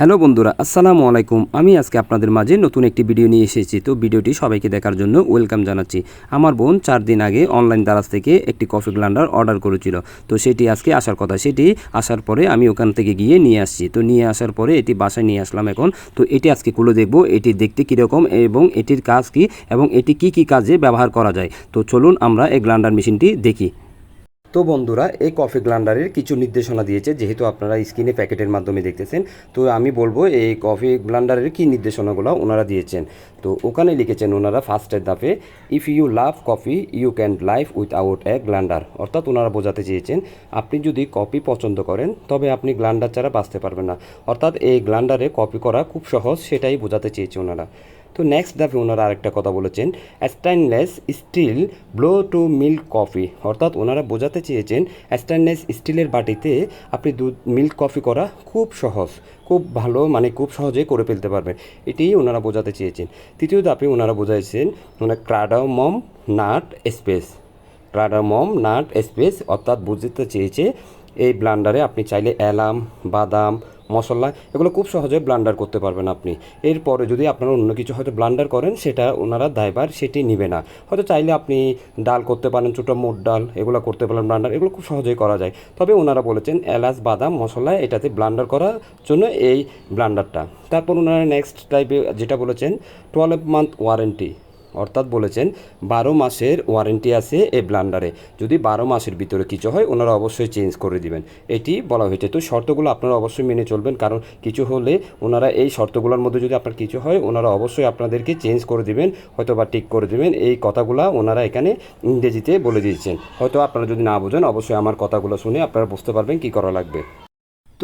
Hello বন্ধুরা, আসসালামু আলাইকুম। আমি আজকে আপনাদের মাঝে নতুন একটি ভিডিও নিয়ে এসেছি। তো ভিডিওটি সবাইকে দেখার জন্য ওয়েলকাম জানাচ্ছি। আমার বোন চার দিন আগে অনলাইন দারাজ থেকে একটি কফি গ্লান্ডার অর্ডার করেছিল। তো সেটি আজকে আসার কথা। সেটি আসার পরে আমি ওখান থেকে গিয়ে নিয়ে আসছি। তো নিয়ে আসার পরে এটি বাসায় নিয়ে আসলাম এখন। তো এটি আজকে খুলে দেখব, এটি দেখতে কীরকম এবং এটির কাজ কি এবং এটি কি কি কাজে ব্যবহার করা যায়। তো চলুন আমরা এই গ্লান্ডার মেশিনটি দেখি। তো বন্ধুরা, এই কফি গ্লান্ডারের কিছু নির্দেশনা দিয়েছে, যেহেতু আপনারা স্ক্রিনে প্যাকেটের মাধ্যমে দেখতেছেন, তো আমি বলব এই কফি গ্লান্ডারের কি নির্দেশনাগুলো ওনারা দিয়েছেন। তো ওখানে লিখেছেন ওনারা ফার্স্টের দাফে if you love coffee you can life without a grinder অর্থাৎ ওনারা বোঝাতে চেয়েছেন, আপনি যদি কফি পছন্দ করেন, তবে আপনি গ্লান্ডার ছাড়া বাঁচতে পারবেন না। অর্থাৎ এই গ্লান্ডারে কপি করা খুব সহজ, সেটাই বোঝাতে চেয়েছে ওনারা। তো নেক্সট দাফে ওনারা আরেকটা কথা বলেছেন stainless steel blow to milk coffee অর্থাৎ ওনারা বোঝাতে চেয়েছেন স্টেনলেস স্টিলের বাটিতে আপনি দুধ মিল্ক কফি করা খুব সহজ, খুব ভালো মানে খুব সহজে করে ফেলতে পারবেন, এটিই ওনারা বোঝাতে চেয়েছেন। তৃতীয় ধাপে ওনারা বোঝাইছেন ওনার ক্রাডামম নাট স্পেস ক্রাডামম নাট স্পেস অর্থাৎ বুঝতে চেয়েছে, এই ব্লান্ডারে আপনি চাইলে এলাম, বাদাম মশলা, এগুলো খুব সহজে ব্লান্ডার করতে পারবেন আপনি। এরপরে যদি আপনারা অন্য কিছু হয়তো ব্লান্ডার করেন, সেটা ওনারা দায়বার সেটি নিবে না। হয়তো চাইলে আপনি ডাল করতে পারেন, ছোটো মোট ডাল, এগুলো করতে পারেন ব্লান্ডার এগুলো খুব সহজেই করা যায়। তবে ওনারা বলেছেন, এলাচ, বাদাম, মশলা, এটাতে ব্লান্ডার করার জন্য এই ব্লান্ডারটা তারপর ওনারা নেক্সট টাইপে যেটা বলেছেন টুয়েলভ মান্থ ওয়ারেন্টি অর্থাৎ বলেছেন, বারো মাসের ওয়ারেন্টি আছে এই ব্লান্ডারে। যদি বারো মাসের ভিতরে কিছু হয়, ওনারা অবশ্যই চেঞ্জ করে দিবেন। এটি বলা হয়েছে। তো শর্তগুলো আপনারা অবশ্যই মেনে চলবেন, কারণ কিছু হলে ওনারা এই শর্তগুলোর মধ্যে যদি আপনার কিছু হয়, ওনারা অবশ্যই আপনাদেরকে চেঞ্জ করে দিবেন হয়তো বা ঠিক করে দিবেন। এই কথাগুলো ওনারা এখানে ইংরেজিতে বলে দিয়েছেন। হয়তো আপনারা যদি না বোঝেন, অবশ্যই আমার কথাগুলো শুনে আপনারা বুঝতে পারবেন কী করা লাগবে।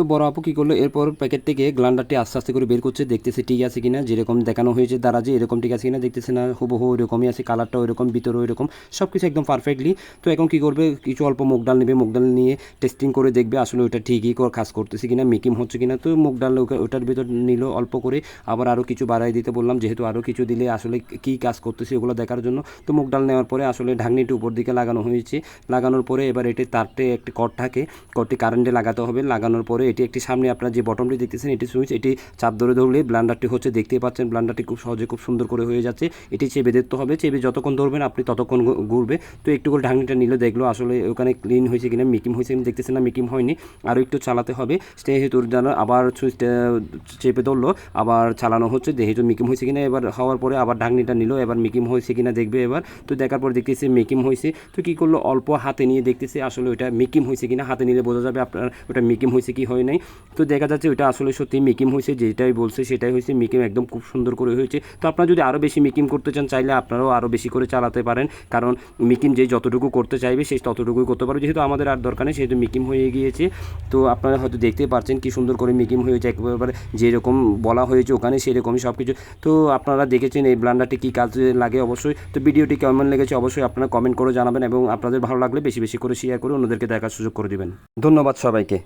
তো বড় আপু কী করল? এরপর প্যাকেট থেকে গ্লান্ডারটি আস্তে আস্তে করে বের করছে, দেখতেছে ঠিক আছে কিনা, যেরকম দেখানো হয়েছে দ্বারা যে এরকম ঠিক আছে কিনা, দেখতেছে না, হুবহু ওইরকমই আছে কালারটা ওইরকম, ভিতরে ওইরকম সব কিছু একদম পারফেক্টলি তো এখন কী করবে? কিছু অল্প মুগ ডাল নেবে, মুগ ডাল নিয়ে টেস্টিং করে দেখবে আসলে ওইটা ঠিকই কাজ করতেছে কিনা মেকিং হচ্ছে কিনা। তো মুগ ডাল ওটার ভিতর নিল অল্প করে, আবার আরও কিছু বাড়াই দিতে বললাম, যেহেতু আরও কিছু দিলে আসলে কী কাজ করতেছে ওগুলো দেখার জন্য। তো মুগ ডাল নেওয়ার পরে আসলে ঢাকনিটি উপর দিকে লাগানো হয়েছে। লাগানোর পরে এবার এটি তারটে একটি কট থাকে, কটটি কারেন্টে লাগাতে হবে, লাগানোর পরে এটি একটি সামনে আপনার যে বটমটি দেখতেছেন, এটি সুইচ, এটি চাপ ধরে ধরলে ব্লান্ডারটি হচ্ছে দেখতেই পাচ্ছেন ব্লান্ডারটি খুব সহজে খুব সুন্দর করে হয়ে যাচ্ছে। এটি চেপে দেখতে হবে, চেপে যতক্ষণ ধরবেন আপনি ততক্ষণ ঘুরবে। তো একটু করে ঢাকনিটা নিলে দেখল আসলে ওখানে ক্লিন হয়েছে কিনা, মিকিম হয়েছে কিনা দেখতেছেন না, মিকিম হয়নি। আরও একটু চালাতে হবে, যেহেতু যেন আবার সুইচটা চেপে ধরলো, আবার চালানো হচ্ছে, যেহেতু মিকিম হয়েছে কিনা এবার হওয়ার পরে আবার ঢাকনিটা নিল, এবার মিকিম হয়েছে কিনা দেখবে এবার। তো দেখার পর দেখতেছি মিকিম হয়েছে। তো কী করল? অল্প হাতে নিয়ে দেখতেছি আসলে ওটা মিকিম হয়েছে কিনা, হাতে নিলে বোঝা যাবে আপনার ওটা মিকিম হয়েছে কি হয় নাই। তো দেখা যাচ্ছে ওটা আসলে সত্যি মিকিম হয়েছে, যেটাই বলছে সেটাই হয়েছে। মিকিম একদম খুব সুন্দর করে হয়েছে। তো আপনারা যদি আরও বেশি মিকিম করতে চান, চাইলে আপনারাও আরও বেশি করে চালাতে পারেন। কারণ মিকিম যে যতটুকু করতে চাইবে, সে ততটুকুই করতে পারবে। যেহেতু আমাদের আর দরকার নেই, সেহেতু মিকিম হয়ে গিয়েছে। তো আপনারা হয়তো দেখতেই পারছেন কি সুন্দর করে মিকিম হয়েছে। একবার যেরকম বলা হয়েছে ওখানে, সেরকমই সব কিছু তো আপনারা দেখেছেন এই ব্লান্ডারটি কী কাজে লাগে অবশ্যই। তো ভিডিওটি কেমন লেগেছে অবশ্যই আপনারা কমেন্ট করে জানাবেন এবং আপনাদের ভালো লাগলে বেশি বেশি করে শেয়ার করে অন্যদেরকে দেখার সুযোগ করে দেবেন। ধন্যবাদ সবাইকে।